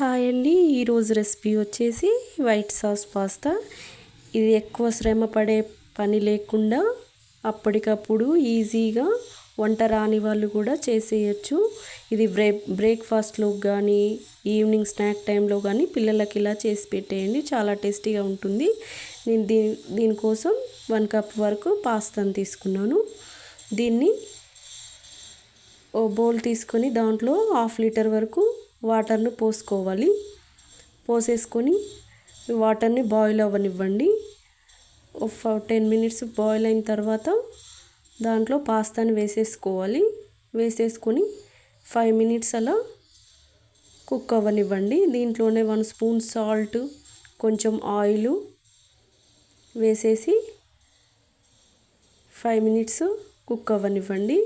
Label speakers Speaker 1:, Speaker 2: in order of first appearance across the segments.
Speaker 1: Hi అండి. ఈరోజు recipe వచ్చేసి వైట్ సాస్ పాస్తా. ఇది ఎక్కువ శ్రమ పడే పని లేకుండా అప్పటికప్పుడు ఈజీగా వంట రాని వాళ్ళు కూడా చేసేయచ్చు. ఇది బ్రే బ్రేక్ఫాస్ట్లో కానీ ఈవినింగ్ స్నాక్ టైంలో కానీ పిల్లలకి ఇలా చేసి పెట్టేయండి. చాలా టేస్టీగా ఉంటుంది. నేను దీని దీనికోసం వన్ కప్ వరకు పాస్తాను తీసుకున్నాను. దీన్ని ఓ బౌల్ తీసుకొని దాంట్లో హాఫ్ లీటర్ వరకు వాటర్ను పోసుకోవాలి. పోసేసుకొని వాటర్ని బాయిల్ అవ్వనివ్వండి. ఒక టెన్ మినిట్స్ బాయిల్ అయిన తర్వాత దాంట్లో పాస్తాని వేసేసుకోవాలి. వేసేసుకొని ఫైవ్ మినిట్స్ అలా కుక్ అవ్వనివ్వండి. దీంట్లోనే వన్ స్పూన్ సాల్ట్ కొంచెం ఆయిల్ వేసేసి ఫైవ్ మినిట్స్ కుక్ అవ్వనివ్వండి.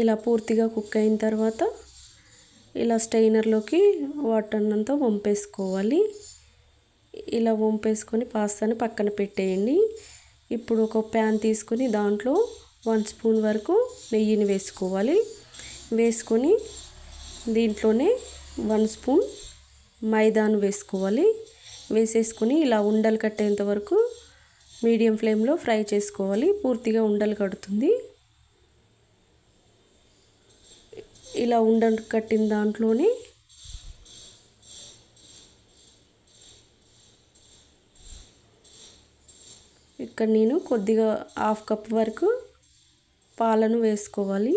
Speaker 1: ఇలా పూర్తిగా కుక్ అయిన తర్వాత ఇలా స్టెయినర్లోకి వాటర్ అంతా వంపేసుకోవాలి. ఇలా వంపేసుకొని పాస్తాని పక్కన పెట్టేయండి. ఇప్పుడు ఒక ప్యాన్ తీసుకొని దాంట్లో వన్ స్పూన్ వరకు నెయ్యిని వేసుకోవాలి. వేసుకొని దీంట్లోనే వన్ స్పూన్ మైదాను వేసుకోవాలి. వేసేసుకొని ఇలా ఉండలు కట్టేంత వరకు మీడియం ఫ్లేమ్లో ఫ్రై చేసుకోవాలి. పూర్తిగా ఉండలు కడుతుంది. ఇలా ఉండ కట్టిన దాంట్లోనే. ఇక్కడ నేను కొద్దిగా హాఫ్ కప్ వరకు పాలను వేసుకోవాలి.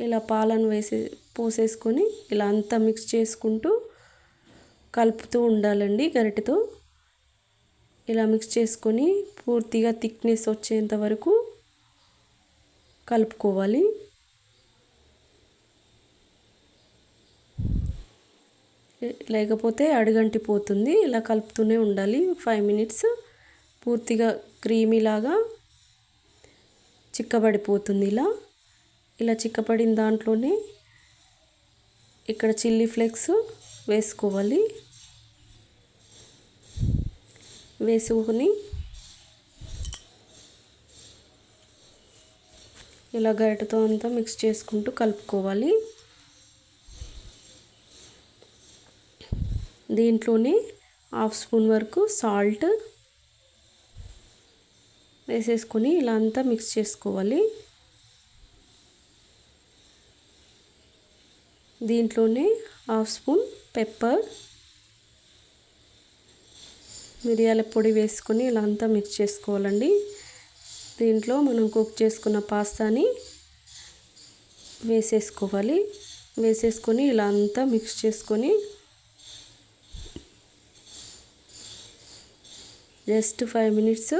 Speaker 1: ఇలా పాలను వేసే పోసేసుకొని ఇలా అంతా మిక్స్ చేసుకుంటూ కలుపుతూ ఉండాలండి గరిటెతో. ఇలా మిక్స్ చేసుకొని పూర్తిగా థిక్నెస్ వచ్చేంత వరకు కలుపుకోవాలి. లేకపోతే అడుగంటిపోతుంది. ఇలా కలుపుతూనే ఉండాలి. ఫైవ్ మినిట్స్ పూర్తిగా క్రీమీలాగా చిక్కబడిపోతుంది ఇలా. ఇలా చిక్కబడిన దాంట్లోనే ఇక్కడ చిల్లీ ఫ్లేక్స్ వేసుకోవాలి. వేసుకొని ఇలా గరిటతో అంతా మిక్స్ చేసుకుంటూ కలుపుకోవాలి. దీంట్లోనే హాఫ్ స్పూన్ వరకు సాల్ట్ వేసేసుకొని ఇలా అంతా మిక్స్ చేసుకోవాలి. దీంట్లోనే హాఫ్ స్పూన్ పెప్పర్ మిరియాల పొడి వేసుకొని ఇలా అంతా మిక్స్ చేసుకోవాలండి. దీంట్లో మనం కుక్ చేసుకున్న పాస్తాని వేసేసుకోవాలి. వేసేసుకొని ఇలా అంతా మిక్స్ చేసుకొని జస్ట్ ఫైవ్ మినిట్స్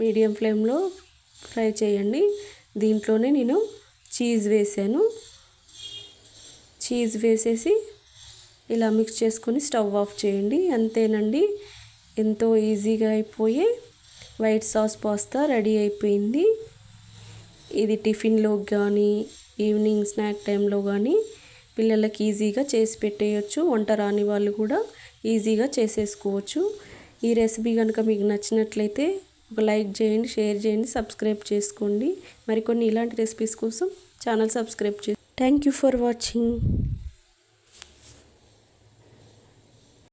Speaker 1: మీడియం ఫ్లేమ్లో ఫ్రై చేయండి. దీంట్లోనే నేను చీజ్ వేసాను. చీజ్ వేసేసి ఇలా మిక్స్ చేసుకొని స్టవ్ ఆఫ్ చేయండి. అంతేనండి. ఎంతో ఈజీగా అయిపోయే వైట్ సాస్ పాస్తా రెడీ అయిపోయింది. ఇది టిఫిన్లో కానీ ఈవినింగ్ స్నాక్ టైంలో కానీ పిల్లలకి ఈజీగా చేసి పెట్టేయచ్చు. వంట రాని వాళ్ళు కూడా ఈజీగా చేసేసుకోవచ్చు. ఈ రెసిపీ కనుక మీకు నచ్చినట్లయితే ఒక లైక్ చేయండి షేర్ చేయండి సబ్స్క్రైబ్ చేసుకోండి. మరికొన్ని ఇలాంటి రెసిపీస్ కోసం ఛానల్ సబ్స్క్రైబ్ చేయండి. Thank you for watching.